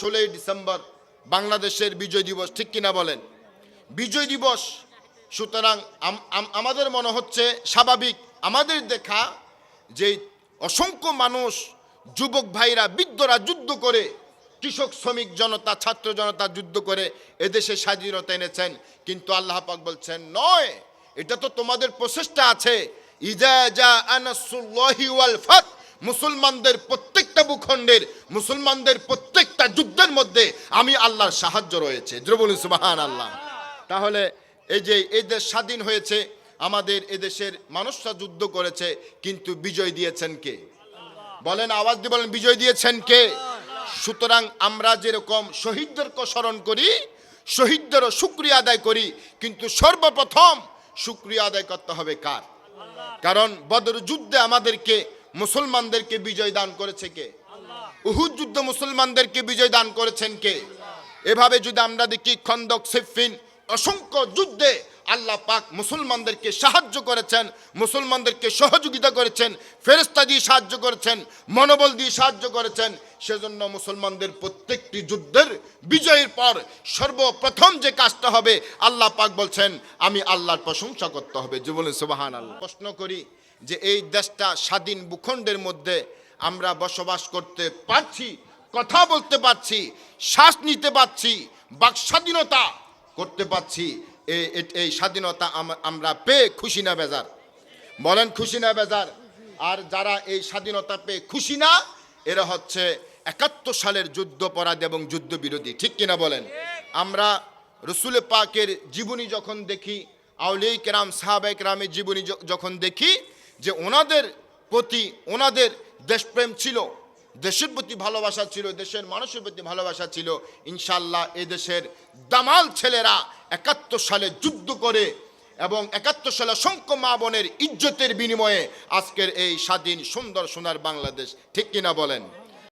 ষোলোই ডিসেম্বর বাংলাদেশের বিজয় দিবস, ঠিক কিনা বলেন? বিজয় দিবস, সুতরাং আম- আম- আমাদের মনে হচ্ছে স্বাভাবিক। আমাদের দেখা যে অসংখ্য মানুষ, যুবক ভাইরা, বৃদ্ধরা যুদ্ধ করে, কৃষক, শ্রমিক, জনতা, ছাত্র জনতা যুদ্ধ করে এদেশে স্বাধীনতা এনেছেন। কিন্তু আল্লাহ পাক বলছেন, নয়, এটা তো তোমাদের প্রচেষ্টা আছে। মুসলমানদের প্রত্যেকটা ভূখণ্ডের, মুসলমানদের প্রত্যেকটা যুদ্ধের মধ্যে আমি আল্লাহর সাহায্য রয়েছে। দ্রবণ সুবাহান আল্লাহ তাহলে এই যে এই দেশ স্বাধীন হয়েছে, আমাদের এদেশের মানুষরা যুদ্ধ করেছে, কিন্তু বিজয় দিয়েছেন কে? বলেন, আওয়াজ দিয়ে বলেন, বিজয় দিয়েছেন কে? সুতরাং আমরা যেরকম শহীদদেরকে স্মরণ করি, শহীদদেরও শুক্রিয়া আদায় করি, কিন্তু সর্বপ্রথম শুক্রিয়া আদায় করতে হবে কার? কারণ বদর যুদ্ধে আমাদেরকে, মুসলমানদেরকে বিজয় দান করেছে কে? উহুদ যুদ্ধ মুসলমানদেরকে বিজয় দান করেছেন কে? এভাবে যদি আমরা দেখি খন্দক সিফিন, অসংখ্য যুদ্ধে আল্লাহ পাক মুসলমানদেরকে সাহায্য করেছেন, মুসলমানদেরকে সহযোগিতা করেছেন ফেরেস্তা দিয়ে সাহায্য করেছেন, মনোবল দিয়ে সাহায্য করেছেন, সেজন্য মুসলমানদের প্রত্যেকটি যুদ্ধের বিজয়ের পর সর্বপ্রথম যে কাজটা হবে, আল্লাহ পাক বলছেন, আমি আল্লাহর প্রশংসা করতে হবে। যে বলেন সুবাহান আল্লাহ প্রশ্ন করি যে এই দেশটা স্বাধীন ভূখণ্ডের মধ্যে আমরা বসবাস করতে পারছি, কথা বলতে পারছি, শ্বাস নিতে পারছি, বাক স্বাধীনতা করতে পারছি এই স্বাধীনতা আমরা পেয়ে খুশি না বেজার। বলেন খুশি না বেজার? আর যারা এই স্বাধীনতা পেয়ে খুশি না, এরা হচ্ছে একাত্তর সালের যুদ্ধপরাধ এবং যুদ্ধ বিরোধী ঠিক কিনা বলেন? আমরা রসুল পাকের জীবনী যখন দেখি আউলিয়া কেরাম সাহাবাই কেরামের জীবনী যখন দেখি, যে ওনাদের প্রতি ওনাদের দেশপ্রেম ছিল, দেশের প্রতি ভালোবাসা ছিল, দেশের মানুষের প্রতি ভালোবাসা ছিল, ইনশাল্লাহ দেশের দামাল ছেলেরা একাত্তর সালে যুদ্ধ করে এবং একাত্তর সালে অসংখ্য মা বোনের ইজ্জতের বিনিময়ে আজকের এই স্বাধীন সুন্দর সোনার বাংলাদেশ, ঠিক কিনা বলেন?